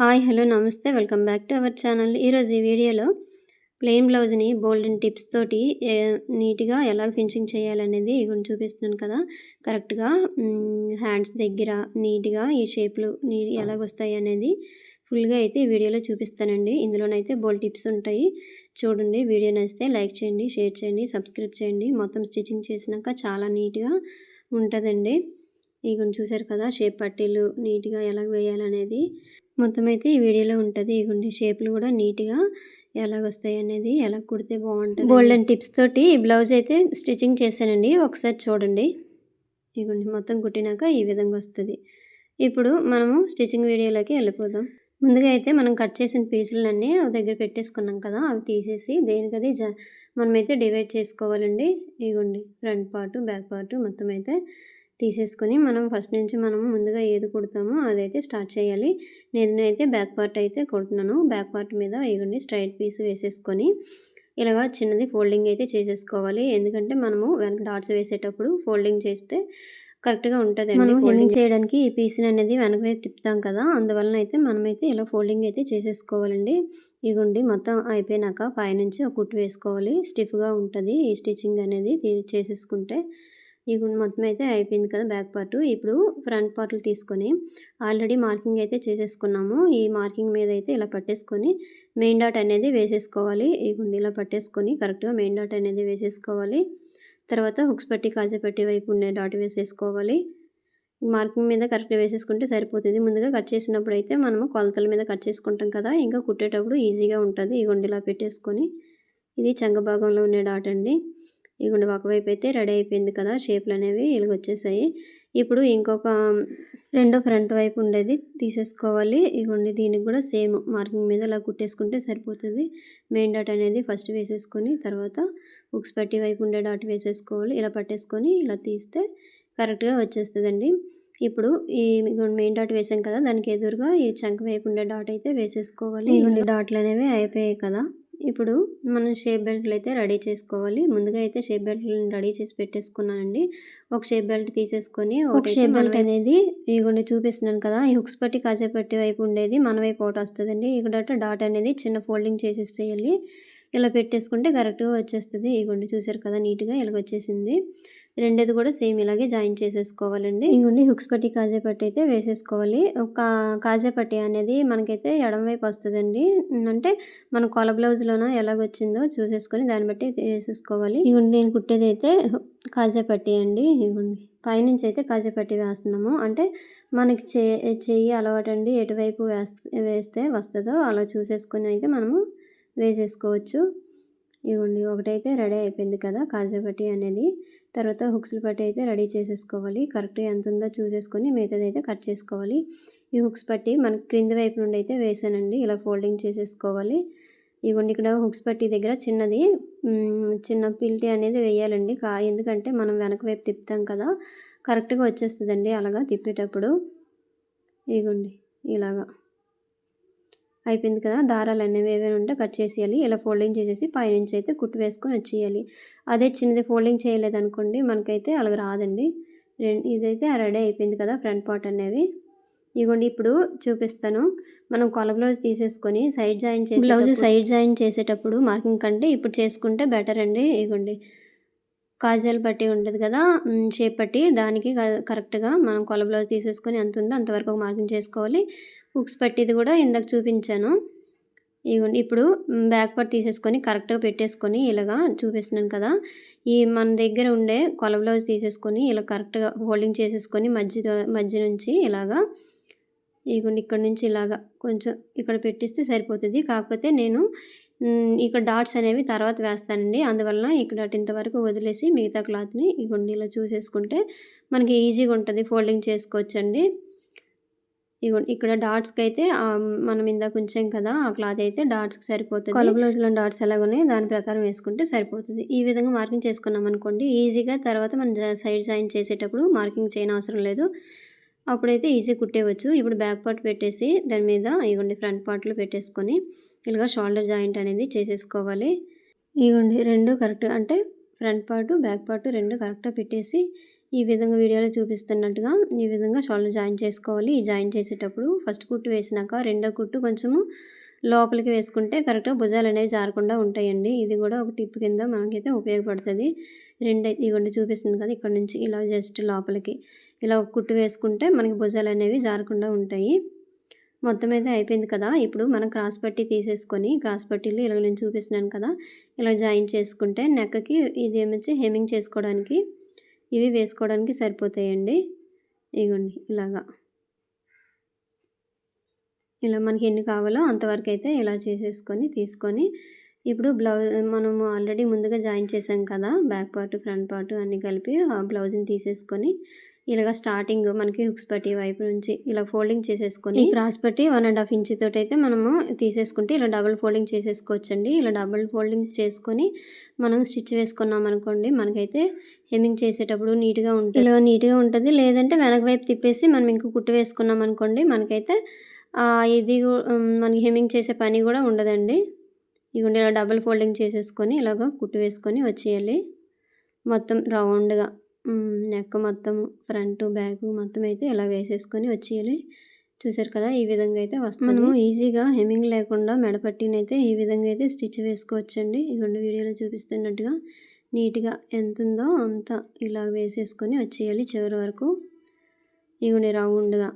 Hi hello నమస్తే. Welcome back to our channel. ఈరోజు ఈ వీడియోలో ప్లెయిన్ బ్లౌజ్ని బోల్డెన్ టిప్స్ తోటి నీట్గా ఎలా ఫినిషింగ్ చేయాలనేది ఇగోండి చూపిస్తున్నాను కదా. కరెక్ట్గా హ్యాండ్స్ దగ్గర నీట్గా ఈ షేప్లు నీ ఎలాగొస్తాయి అనేది ఫుల్గా అయితే ఈ వీడియోలో చూపిస్తానండి. ఇందులోనైతే బోల్ టిప్స్ ఉంటాయి. చూడండి వీడియో నచ్చితే లైక్ చేయండి షేర్ చేయండి సబ్స్క్రైబ్ చేయండి. మొత్తం స్టిచ్చింగ్ చేసినాక చాలా నీట్గా ఉంటుందండి. ఇగోండి చూసారు కదా షేప్ పట్టీలు నీట్గా ఎలా వేయాలనేది. మొత్తం అయితే ఈ వీడియోలో ఉంటుంది. ఇగోండి షేప్లు కూడా నీట్గా ఎలా వస్తాయి అనేది ఎలా కుడితే బాగుంటుంది గోల్డెన్ టిప్స్ తోటి ఈ బ్లౌజ్ అయితే స్టిచ్చింగ్ చేశానండి. ఒకసారి చూడండి. ఇగోండి మొత్తం కుట్టినాక ఈ విధంగా వస్తుంది. ఇప్పుడు మనము స్టిచ్చింగ్ వీడియోలోకి వెళ్ళిపోదాం. ముందుగా అయితే మనం కట్ చేసిన పీసులన్నీ ఒక దగ్గర పెట్టేసుకున్నాం కదా అవి తీసేసి దేనికది జ మనమైతే డివైడ్ చేసుకోవాలండి. ఇగోండి ఫ్రంట్ పార్ట్ బ్యాక్ పార్ట్ మొత్తం అయితే తీసేసుకొని మనం ఫస్ట్ నుంచి మనం ముందుగా ఏది కుడతామో అదైతే స్టార్ట్ చేయాలి. నేనైతే బ్యాక్ పార్ట్ అయితే కుడుతున్నాను. బ్యాక్ పార్ట్ మీద ఇగోండి స్ట్రైట్ పీస్ వేసేసుకొని ఇలాగా చిన్నది ఫోల్డింగ్ అయితే చేసేసుకోవాలి. ఎందుకంటే మనము వెనక డాట్స్ వేసేటప్పుడు ఫోల్డింగ్ చేస్తే కరెక్ట్గా ఉంటుంది మనం హెమ్మింగ్ చేయడానికి ఈ పీస్ని అనేది వెనక తిప్పుతాం కదా అందువలన అయితే మనమైతే ఇలా ఫోల్డింగ్ అయితే చేసేసుకోవాలండి. ఇగుండి మొత్తం అయిపోయినాక పైనుంచి ఒక కుట్టు వేసుకోవాలి. స్టిఫ్గా ఉంటుంది ఈ స్టిచ్చింగ్ అనేది తీ- ఈ ఇవి మొత్తం అయితే అయిపోయింది కదా బ్యాక్ పార్ట్. ఇప్పుడు ఫ్రంట్ పార్ట్లు తీసుకొని ఆల్రెడీ మార్కింగ్ అయితే చేసేసుకున్నాము. ఈ మార్కింగ్ మీద అయితే ఇలా పట్టేసుకొని మెయిన్ డాట్ అనేది వేసేసుకోవాలి. ఈ గుండి ఇలా పట్టేసుకొని కరెక్ట్గా మెయిన్ డాట్ అనేది వేసేసుకోవాలి. తర్వాత హుక్స్ పట్టి కాజా పట్టి వైపు ఉండే డాట్ వేసేసుకోవాలి. మార్కింగ్ మీద కరెక్ట్గా వేసేసుకుంటే సరిపోతుంది. ముందుగా కట్ చేసినప్పుడు అయితే మనము కొలతల మీద కట్ చేసుకుంటాం కదా. ఇంకా కుట్టేటప్పుడు ఈజీగా ఉంటుంది ఈ గుండెలా పెట్టేసుకొని. ఇది చంగ భాగంలో ఉండే డాట్ అండి. ఈ గుండె ఒకవైపు అయితే రెడీ అయిపోయింది కదా షేప్లు అనేవి ఇలాగ వచ్చేసాయి. ఇప్పుడు ఇంకొక రెండో ఫ్రంట్ వైపు ఉండేది తీసేసుకోవాలి. ఇగోండి దీనికి కూడా సేమ్ మార్కింగ్ మీద ఇలా కుట్టేసుకుంటే సరిపోతుంది. మెయిన్ డాట్ అనేది ఫస్ట్ వేసేసుకొని తర్వాత ఉక్స్ పట్టి వైపు ఉండే డాట్ వేసేసుకోవాలి. ఇలా పట్టేసుకొని ఇలా తీస్తే కరెక్ట్గా వచ్చేస్తుందండి. ఇప్పుడు ఈ మెయిన్ డాట్ వేసాం కదా దానికి ఎదురుగా ఈ చంక వైపు ఉండే డాట్ అయితే వేసేసుకోవాలి. ఇగోండి డాట్లు అనేవి అయిపోయాయి కదా. ఇప్పుడు మనం షేప్ బెల్ట్లు అయితే రెడీ చేసుకోవాలి. ముందుగా అయితే షేప్ బెల్ట్లను రెడీ చేసి పెట్టేసుకున్నానండి. ఒక షేప్ బెల్ట్ తీసేసుకొని ఒక షేప్ బెల్ట్ అనేది ఇగోండి చూపిస్తున్నాను కదా ఈ హుక్స్ పట్టి కాజా పట్టి వైపు ఉండేది మన వైపు ఒకటి వస్తుందండి. ఇక్కడ డాట్ అనేది చిన్న ఫోల్డింగ్ చేసేసేయాలి. ఇలా పెట్టేసుకుంటే కరెక్ట్గా వచ్చేస్తుంది. ఇగోండి చూసారు కదా నీట్గా ఇలాగ వచ్చేసింది రెండేది కూడా సేమ్ ఇలాగే జాయిన్ చేసేసుకోవాలండి. ఇంకొండి హుక్స్ పట్టి కాజే పట్టి అయితే వేసేసుకోవాలి. ఒక కాజా పట్టి అనేది మనకైతే ఎడం వైపు వస్తుందండి. అంటే మన కొల బ్లౌజ్లోన ఎలాగొచ్చిందో చూసేసుకొని దాన్ని బట్టి వేసేసుకోవాలి. ఇగోండి నేను కుట్టేది అయితే కాజా పట్టి అండి. ఇగోండి పైనుంచి అయితే కాజా పట్టి వేస్తున్నాము. అంటే మనకి చే చెయ్యి అలవాటు అండి ఎటువైపు వేస్తే వేస్తే వస్తుందో అలా చూసేసుకొని అయితే మనము వేసేసుకోవచ్చు. ఇవ్వండి ఒకటైతే రెడీ అయిపోయింది కదా కాజా పట్టి అనేది. తర్వాత హుక్స్లు పట్టి అయితే రెడీ చేసేసుకోవాలి. కరెక్ట్గా ఎంత ఉందో చూసేసుకొని మిగతాది అయితే కట్ చేసుకోవాలి. ఈ హుక్స్ పట్టి మన క్రింది వైపు నుండి అయితే వేసానండి. ఇలా ఫోల్డింగ్ చేసేసుకోవాలి. ఇవ్వండి ఇక్కడ హుక్స్ పట్టి దగ్గర చిన్నది చిన్న పిల్టి అనేది వేయాలండి. కా ఎందుకంటే మనం వెనక వైపు తిప్పుతాం కదా కరెక్ట్గా వచ్చేస్తుందండి అలాగా తిప్పేటప్పుడు. ఇగోండి ఇలాగా. అయిపోయింది కదా. దారాలు అనేవి ఏవైనా ఉంటే కట్ చేసేయాలి. ఇలా ఫోల్డింగ్ చేసేసి పైనుంచి అయితే కుట్టు వేసుకొని వచ్చేయాలి. అదే చిన్నది ఫోల్డింగ్ చేయలేదనుకోండి మనకైతే అలాగ రాదండి. ఇదైతే రెడీ అయిపోయింది కదా ఫ్రంట్ పార్ట్ అనేవి. ఇగోండి ఇప్పుడు చూపిస్తాను. మనం కొల బ్లౌజ్ తీసేసుకొని సైడ్ జాయిన్ చేసి బ్లౌజ్ సైడ్ జాయిన్ చేసేటప్పుడు మార్కింగ్ కంటే ఇప్పుడు చేసుకుంటే బెటర్ అండి. ఇగోండి. కాజల్ పట్టి ఉంటుంది కదా. షేప్ పట్టి దానికి కరెక్ట్గా మనం కొల బ్లౌజ్ తీసేసుకొని ఎంత ఉందో అంతవరకు మార్కింగ్ చేసుకోవాలి. హుక్స్ పట్టిది కూడా ఇందాక చూపించాను. ఇగోండి ఇప్పుడు బ్యాక్ పార్ట్ తీసేసుకొని కరెక్ట్గా పెట్టేసుకొని ఇలాగా చూపిస్తున్నాను కదా. ఈ మన దగ్గర ఉండే కొల బ్లౌజ్ తీసేసుకొని ఇలా కరెక్ట్గా హోల్డింగ్ చేసేసుకొని మధ్య మధ్య నుంచి ఇలాగా ఇగోండి ఇక్కడ నుంచి ఇలాగా కొంచెం ఇక్కడ పెట్టిస్తే సరిపోతుంది. కాకపోతే నేను ఇక్కడ డాట్స్ అనేవి తర్వాత వేస్తానండి. అందువలన ఇక్కడ ఇంతవరకు వదిలేసి మిగతా క్లాత్ని ఇగోండి ఇలా చూసేసుకుంటే మనకి ఈజీగా ఉంటుంది ఫోల్డింగ్ చేసుకోవచ్చండి. ఇక్కడ డాట్స్కి అయితే మనం ఇందాక ఉంచాం కదా ఆ క్లాత్ అయితే డాట్స్కి సరిపోతుంది. కొల బ్లౌజ్లో డాట్స్ ఎలా ఉన్నాయి దాని ప్రకారం వేసుకుంటే సరిపోతుంది. ఈ విధంగా మార్కింగ్ చేసుకున్నాం అనుకోండి ఈజీగా తర్వాత మనం సైడ్ జాయిన్ చేసేటప్పుడు మార్కింగ్ చేయని అవసరం లేదు. అప్పుడైతే ఈజీ కుట్టేవచ్చు. ఇప్పుడు బ్యాక్ పార్ట్ పెట్టేసి దాని మీద ఇగోండి ఫ్రంట్ పార్ట్లు పెట్టేసుకొని ఇలాగా షోల్డర్ జాయింట్ అనేది చేసేసుకోవాలి. ఇగోండి రెండు కరెక్ట్ అంటే ఫ్రంట్ పార్ట్ బ్యాక్ పార్ట్ రెండు కరెక్ట్గా పెట్టేసి ఈ విధంగా వీడియోలో చూపిస్తున్నట్టుగా ఈ విధంగా షాల్ని జాయిన్ చేసుకోవాలి. ఈ జాయిన్ చేసేటప్పుడు ఫస్ట్ కుట్టు వేసినాక రెండో కుట్టు కొంచెము లోపలికి వేసుకుంటే కరెక్ట్గా భుజాలు అనేవి జారకుండా ఉంటాయండి. ఇది కూడా ఒక టిప్ కింద మనకైతే ఉపయోగపడుతుంది. రెండు ఇదిగోండి చూపిస్తుంది కదా ఇక్కడ నుంచి ఇలా జస్ట్ లోపలికి ఇలా ఒక కుట్టు వేసుకుంటే మనకి భుజాలు అనేవి జారకుండా ఉంటాయి. మొత్తం అయితే అయిపోయింది కదా. ఇప్పుడు మనం క్రాస్ పట్టి తీసేసుకొని క్రాస్ పట్టీలు ఇలా నేను చూపిస్తున్నాను కదా ఇలా జాయిన్ చేసుకుంటే నెక్కకి ఇది ఏమొచ్చి హెమింగ్ చేసుకోవడానికి ఇవి వేసుకోవడానికి సరిపోతాయండి. ఇగోండి ఇలాగా. ఇలా మనకి ఎన్ని కావాలో అంతవరకు అయితే ఇలా చేసేసుకొని తీసుకొని ఇప్పుడు బ్లౌజ్ మనము ఆల్రెడీ ముందుగా జాయిన్ చేసాం కదా బ్యాక్ పార్ట్ ఫ్రంట్ పార్ట్ అన్నీ కలిపి ఆ బ్లౌజ్ని తీసేసుకొని ఇలాగ స్టార్టింగ్ మనకి హుక్స్ పట్టి వైపు నుంచి ఇలా ఫోల్డింగ్ చేసేసుకొని క్రాస్ పట్టి వన్ అండ్ హాఫ్ ఇంచ్ తోటి అయితే మనము తీసేసుకుంటే ఇలా డబుల్ ఫోల్డింగ్ చేసేసుకోవచ్చండి. ఇలా డబుల్ ఫోల్డింగ్ చేసుకొని మనం స్టిచ్ వేసుకున్నాం అనుకోండి మనకైతే హెమ్మింగ్ చేసేటప్పుడు నీట్గా ఉంటుంది. ఇలా నీట్గా ఉంటుంది. లేదంటే వెనక వైపు తిప్పేసి మనం ఇంకో కుట్టు వేసుకున్నాం అనుకోండి మనకైతే ఇది మనకి హెమ్మింగ్ చేసే పని కూడా ఉండదండి. ఇదిగోండి ఇలా డబుల్ ఫోల్డింగ్ చేసేసుకొని ఇలాగ కుట్టు వేసుకొని వచ్చేయాలి. మొత్తం రౌండ్గా నెక్ మొత్తము ఫ్రంట్ బ్యాక్ మొత్తం అయితే ఇలా వేసేసుకొని వచ్చేయాలి. చూసారు కదా ఈ విధంగా అయితే వస్తాను. ఈజీగా హెమ్మింగ్ లేకుండా మెడపట్టినైతే ఈ విధంగా అయితే స్టిచ్ వేసుకోవచ్చండి. ఇదిగోండి వీడియోలో చూపిస్తున్నట్టుగా నీట్గా ఎంత ఉందో అంత ఇలా వేసేసుకొని వచ్చేయాలి చివరి వరకు. ఇగుండి రౌండ్గా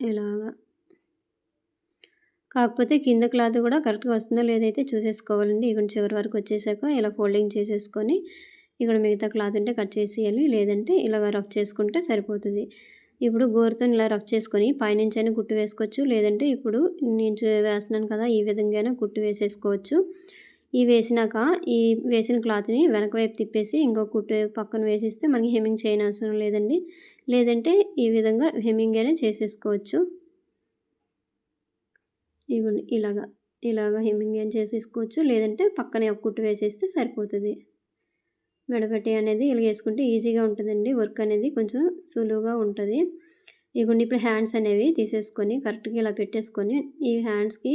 ఇలాగా. కాకపోతే కింద క్లాత్ కూడా కరెక్ట్గా వస్తుందో లేదైతే చూసేసుకోవాలండి. ఇక్కడ చివరి వరకు వచ్చేసాక ఇలా ఫోల్డింగ్ చేసేసుకొని ఇక్కడ మిగతా క్లాత్ ఉంటే కట్ చేసేయాలి లేదంటే ఇలాగ రఫ్ చేసుకుంటే సరిపోతుంది. ఇప్పుడు గోరుతో ఇలా రఫ్ చేసుకొని పైనుంచి అయినా కుట్టు వేసుకోవచ్చు లేదంటే ఇప్పుడు నేను వేస్తున్నాను కదా ఈ విధంగా కుట్టు వేసేసుకోవచ్చు. ఈ వేసినాక ఈ వేసిన క్లాత్ని వెనక వైపు తిప్పేసి ఇంకో కుట్టు పక్కన వేసేస్తే మనకి హెమ్మింగ్ చేయని అవసరం లేదండి. లేదంటే ఈ విధంగా హెమ్మింగ్ అయినా చేసేసుకోవచ్చు. ఇగోండి ఇలాగా ఇలాగా హెమ్మింగ్ అయినా చేసేసుకోవచ్చు లేదంటే పక్కనే ఒక కుట్టు వేసేస్తే సరిపోతుంది. మెడపెట్టి అనేది ఇలా వేసుకుంటే ఈజీగా ఉంటుందండి. వర్క్ అనేది కొంచెం సులువుగా ఉంటుంది. ఇగోండి ఇప్పుడు హ్యాండ్స్ అనేవి తీసేసుకొని కరెక్ట్గా ఇలా పెట్టేసుకొని ఈ హ్యాండ్స్కి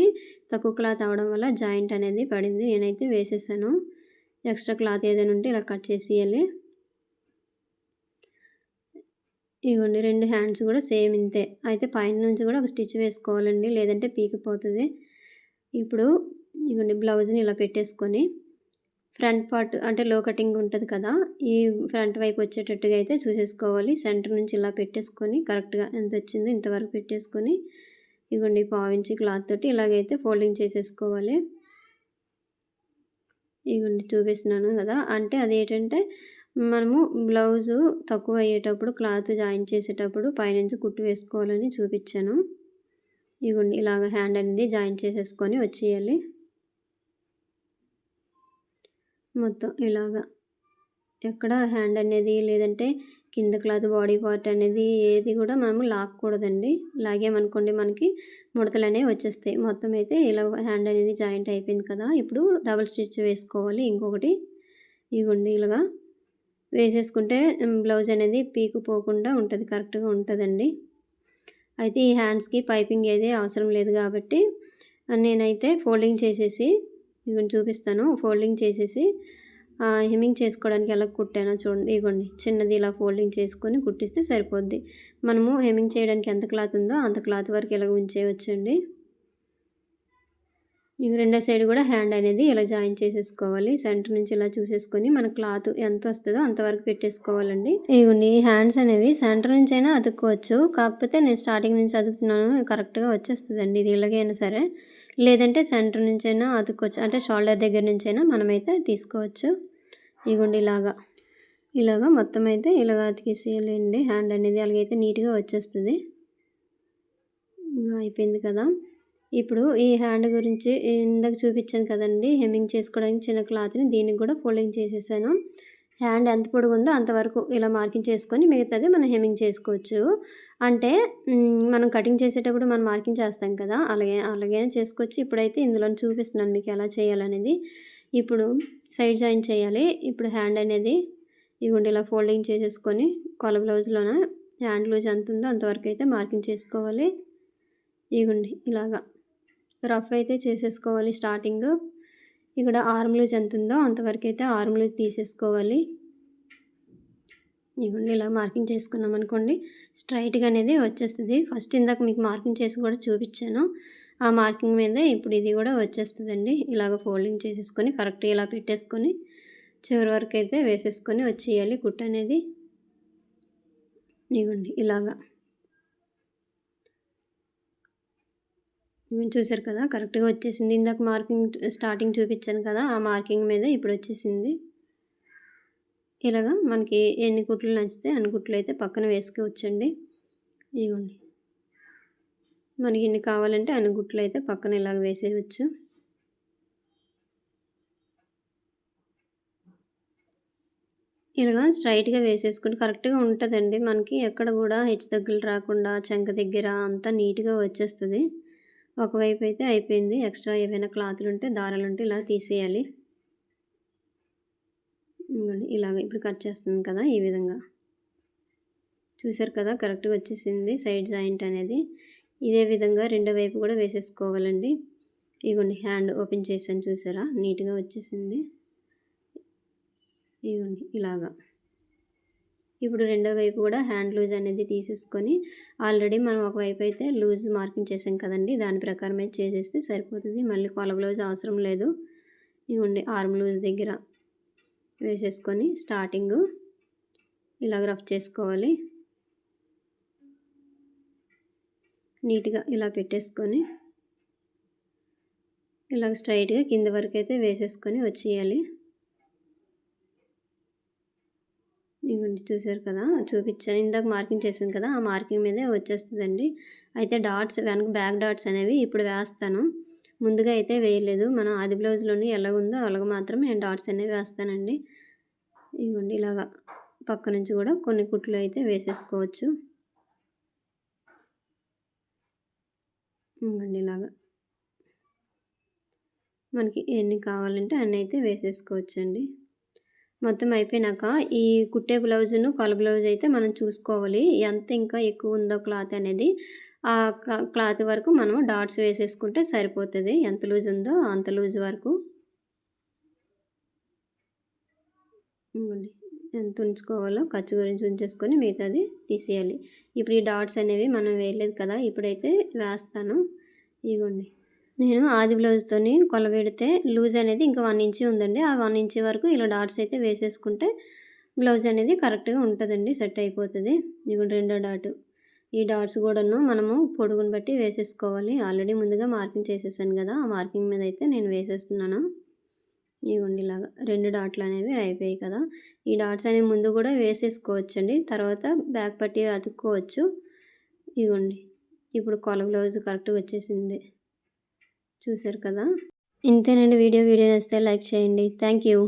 తక్కువ క్లాత్ అవడం వల్ల జాయింట్ అనేది పడింది. నేనైతే వేసేసాను. ఎక్స్ట్రా క్లాత్ ఏదైనా ఉంటే ఇలా కట్ చేసేయాలి ఇగోండి రెండు హ్యాండ్స్ కూడా సేమ్ ఇంతే. అయితే పైన నుంచి కూడా ఒక స్టిచ్ వేసుకోవాలండి. లేదంటే పీకిపోతుంది. ఇప్పుడు ఇగోండి బ్లౌజ్ని ఇలా పెట్టేసుకొని ఫ్రంట్ పార్ట్ అంటే లో కటింగ్ ఉంటుంది కదా ఈ ఫ్రంట్ వైపు వచ్చేటట్టుగా అయితే చూసేసుకోవాలి. సెంటర్ నుంచి ఇలా పెట్టేసుకొని కరెక్ట్గా ఎంత వచ్చిందో ఇంతవరకు పెట్టేసుకొని ఇగోండి పావించి క్లాత్ తోటి ఇలాగైతే ఫోల్డింగ్ చేసేసుకోవాలి. ఇగోండి చూపిస్తున్నాను కదా అంటే అదేంటంటే మనము బ్లౌజు తక్కువ అయ్యేటప్పుడు క్లాత్ జాయిన్ చేసేటప్పుడు పైనుంచి కుట్టు వేసుకోవాలని చూపించాను. ఇగోండి ఇలాగ హ్యాండ్ అనేది జాయిన్ చేసేసుకొని వచ్చేయాలి. మొత్తం ఇలాగా. ఎక్కడ హ్యాండ్ అనేది లేదంటే కింద క్లాత్ బాడీ పార్ట్ అనేది ఏది కూడా మనము లాక్కూడదండి. లాగామనుకోండి మనకి ముడతలు అనేవి వచ్చేస్తాయి. మొత్తం అయితే ఇలా హ్యాండ్ అనేది జాయింట్ అయిపోయింది కదా ఇప్పుడు డబుల్ స్టిచ్ వేసుకోవాలి. ఇంకొకటి ఇవ్వండి ఇలాగా వేసేసుకుంటే బ్లౌజ్ అనేది పీకు పోకుండా ఉంటుంది కరెక్ట్గా ఉంటుందండి. అయితే ఈ హ్యాండ్స్కి పైపింగ్ ఏది అవసరం లేదు కాబట్టి నేనైతే ఫోల్డింగ్ చేసేసి ఇదిగో చూపిస్తాను. ఫోల్డింగ్ చేసేసి హెమ్మింగ్ చేసుకోవడానికి ఎలా కుట్టానో చూడండి. ఇగోండి చిన్నది ఇలా ఫోల్డింగ్ చేసుకొని కుట్టిస్తే సరిపోద్ది. మనము హెమ్మింగ్ చేయడానికి ఎంత క్లాత్ ఉందో అంత క్లాత్ వరకు ఇలా ఉంచేయవచ్చండి ఇవి రెండో సైడ్ కూడా హ్యాండ్ అనేది ఇలా జాయిన్ చేసేసుకోవాలి. సెంటర్ నుంచి ఇలా చూసేసుకొని మన క్లాత్ ఎంత వస్తుందో అంతవరకు పెట్టేసుకోవాలండి. ఇవ్వండి ఈ హ్యాండ్స్ అనేవి సెంటర్ నుంచి అయినా అతుక్కోవచ్చు. కాకపోతే నేను స్టార్టింగ్ నుంచి అతుకుతున్నాను కరెక్ట్గా వచ్చేస్తుందండి. ఇది ఇలాగైనా సరే. లేదంటే సెంటర్ నుంచి అయినా అతుక్కోవచ్చు. అంటే షోల్డర్ దగ్గర నుంచి అయినా మనమైతే తీసుకోవచ్చు. ఇగోండి ఇలాగా. ఇలాగా మొత్తం అయితే ఇలాగ అతికేసేయాలండి. హ్యాండ్ అనేది అలాగైతే నీట్గా వచ్చేస్తుంది. అయిపోయింది కదా. ఇప్పుడు ఈ హ్యాండ్ గురించి ఇందాక చూపించాను కదండి. హెమ్మింగ్ చేసుకోవడానికి చిన్న క్లాత్ని దీనికి కూడా ఫోల్డింగ్ చేసేసాను. హ్యాండ్ ఎంత పొడుగు ఉందో అంతవరకు ఇలా మార్కింగ్ చేసుకొని మిగతాది మనం హెమ్మింగ్ చేసుకోవచ్చు. అంటే మనం కటింగ్ చేసేటప్పుడు మనం మార్కింగ్ చేస్తాం కదా. అలాగే అలాగే చేసుకోవచ్చు. ఇప్పుడైతే ఇందులో చూపిస్తున్నాను మీకు ఎలా చేయాలనేది. ఇప్పుడు సైడ్ జాయిన్ చేయాలి. ఇప్పుడు హ్యాండ్ అనేది ఇవ్వండి ఇలా ఫోల్డింగ్ చేసేసుకొని కొల బ్లౌజ్లోన హ్యాండ్ లూజ్ ఎంత ఉందో అంతవరకు అయితే మార్కింగ్ చేసుకోవాలి. ఇగుండి ఇలాగా. రఫ్ అయితే చేసేసుకోవాలి స్టార్టింగ్. ఇక్కడ ఆర్మ్ లూజ్ ఎంత ఉందో అంతవరకు అయితే ఆర్మ్ లూజ్ తీసేసుకోవాలి. ఇదిగోండి ఇలా మార్కింగ్ చేసుకున్నాం అనుకోండి స్ట్రైట్గా అనేది వచ్చేస్తుంది. ఫస్ట్ ఇందాక మీకు మార్కింగ్ చేసి కూడా చూపించాను. ఆ మార్కింగ్ మీదే ఇప్పుడు ఇది కూడా వచ్చేస్తుందండి. ఇలాగ ఫోల్డింగ్ చేసేసుకొని కరెక్ట్గా ఇలా పెట్టేసుకొని చివరి వరకు అయితే వేసేసుకొని వచ్చేయాలి కుట్టు అనేది. ఇగోండి ఇలాగా. చూసారు కదా? కరెక్ట్గా వచ్చేసింది. ఇందాక మార్కింగ్ స్టార్టింగ్ చూపించాను కదా? ఆ మార్కింగ్ మీద ఇప్పుడు వచ్చేసింది. ఇలాగా మనకి ఎన్ని కుట్లు నచ్చితే అన్ని కుట్లు అయితే పక్కన వేసుకోవచ్చండి. ఇవ్వండి మనకి ఎన్ని కావాలంటే అన్ని గుట్లు అయితే పక్కన ఇలాగ వేసేయచ్చు. ఇలాగా స్ట్రైట్గా వేసేసుకుంటే కరెక్ట్గా ఉంటుందండి. మనకి ఎక్కడ కూడా హెచ్చు దగ్గరలు రాకుండా చంక దగ్గర అంతా నీట్గా వచ్చేస్తుంది. ఒకవైపు అయితే అయిపోయింది. ఎక్స్ట్రా ఏవైనా క్లాతులు ఉంటే దారాలు ఉంటే ఇలా తీసేయాలి. ఇలాగ ఇప్పుడు కట్ చేస్తుంది కదా ఈ విధంగా. చూసారు కదా కరెక్ట్గా వచ్చేసింది సైడ్ జాయింట్ అనేది. ఇదే విధంగా రెండో వైపు కూడా వేసేసుకోవాలండి. ఇగోండి హ్యాండ్ ఓపెన్ చేసాను చూసారా? నీట్గా వచ్చేసింది. ఇగోండి ఇలాగా. ఇప్పుడు రెండో వైపు కూడా హ్యాండ్ లూజ్ అనేది తీసేసుకొని ఆల్రెడీ మనం ఒకవైపు అయితే లూజ్ మార్కింగ్ చేసాం కదండి దాని ప్రకారం అయితే చేసేస్తే సరిపోతుంది. మళ్ళీ కొల బ్లౌజ్ అవసరం లేదు. ఇవ్వండి ఆర్మ్ లూజ్ దగ్గర వేసేసుకొని స్టార్టింగ్ ఇలాగ రఫ్ చేసుకోవాలి. నీట్గా ఇలా పెట్టేసుకొని ఇలా స్ట్రైట్గా కింద వరకు అయితే వేసేసుకొని వచ్చేయాలి. ఇదిగోండి చూసారు కదా చూపించాను. ఇందాక మార్కింగ్ చేశాను కదా ఆ మార్కింగ్ మీదే వచ్చేస్తుందండి. అయితే డాట్స్ వెనక బ్యాక్ డాట్స్ అనేవి ఇప్పుడు వేస్తాను. ముందుగా అయితే వేయలేదు. మనం ఆది బ్లౌజ్లోని ఎలా ఉందో అలాగ మాత్రం నేను డాట్స్ అనేవి వేస్తానండి. ఇవ్వండి ఇలాగా పక్క నుంచి కూడా కొన్ని కుట్లు అయితే వేసేసుకోవచ్చు. ఇవ్వండి ఇలాగా. మనకి ఎన్ని కావాలంటే అన్నీ అయితే వేసేసుకోవచ్చండి. మొత్తం అయిపోయినాక ఈ కుట్టే బ్లౌజును కొల బ్లౌజ్ అయితే మనం చూసుకోవాలి. ఎంత ఇంకా ఎక్కువ ఉందో క్లాత్ అనేది ఆ క్లాత్ వరకు మనం డాట్స్ వేసేసుకుంటే సరిపోతుంది. ఎంత లూజ్ ఉందో అంత లూజ్ వరకు. ఎంత ఉంచుకోవాలో ఖర్చు గురించి ఉంచేసుకొని మిగతాది తీసేయాలి. ఇప్పుడు ఈ డాట్స్ అనేవి మనం వేయలేదు కదా ఇప్పుడైతే వేస్తాను. ఇగోండి. నేను ఆది బ్లౌజ్తోని కొలబెడితే లూజ్ అనేది ఇంకా వన్ ఇంచి ఉందండి. ఆ వన్ ఇంచి వరకు ఇలా డాట్స్ అయితే వేసేసుకుంటే బ్లౌజ్ అనేది కరెక్ట్గా ఉంటుందండి సెట్ అయిపోతుంది. ఇదిగోండి రెండో డాట్. ఈ డాట్స్ కూడాను మనము పొడుగును బట్టి వేసేసుకోవాలి. ఆల్రెడీ ముందుగా మార్కింగ్ చేసేసాను కదా ఆ మార్కింగ్ మీద అయితే నేను వేసేస్తున్నాను. ఇదిగోండి ఇలాగా రెండు డాట్లు అనేవి అయిపోయాయి కదా. ఈ డాట్స్ అనేవి ముందు కూడా వేసేసుకోవచ్చండి తర్వాత బ్యాక్ పట్టి అతుక్కోవచ్చు. ఇవ్వండి ఇప్పుడు కొల బ్లౌజ్ కరెక్ట్గా వచ్చేసింది. చూసారు కదా? ఇంతేనండి వీడియో వీడియో నచ్చితే లైక్ చేయండి. Thank you.